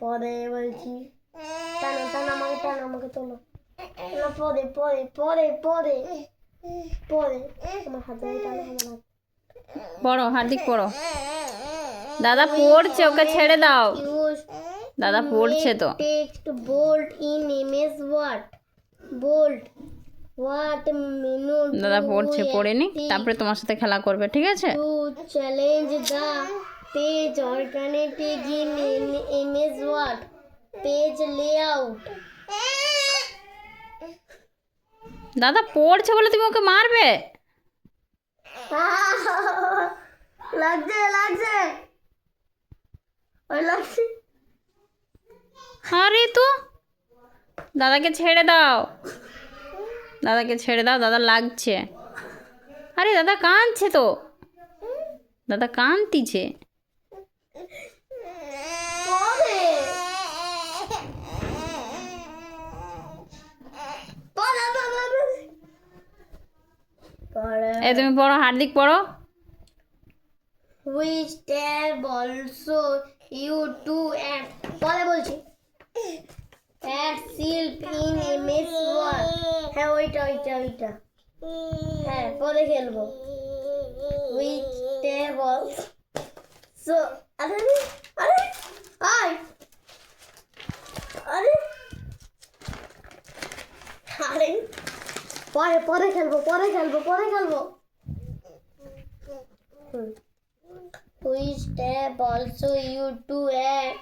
পরে বলছি টানো টানো আমাকে টানো আমাকে তোলো না পরে পরে পরে পরে পরে আমার হাতে টানো আমার হাত পড়ো হার্দিক পড়ো দাদা পড়ছে ওকে ছেড়ে দাও দাদা পড়ছে তো text bold in MS Word bold what minute দাদা পড়ছে পড়েনি তারপরে তোমার সাথে খেলা করবে ঠিক আছে challenge the page alternative in Word page layout দাদা পড়ছে বলে তুমি ওকে মারবে? লাগছে লাগছে। ওই লাগছে। আরে তো দাদাকে ছেড়ে দাও। দাদাকে ছেড়ে দাও দাদা লাগছে। আরে দাদা কাঁদছে তো। দাদা কাঁদতিছে পরে পরে পরে এই তুমি পড়ো হার্দিক পড়ো which tab also you to add পরে বলছি add silk in MS Word হ্যাঁ ওইটা ওইটা ওইটা হ্যাঁ পরে খেলব which tab also আরে আরে আয় আরে আরে পরে পরে খেলব পরে খেলব পরে খেলব which tab also you to add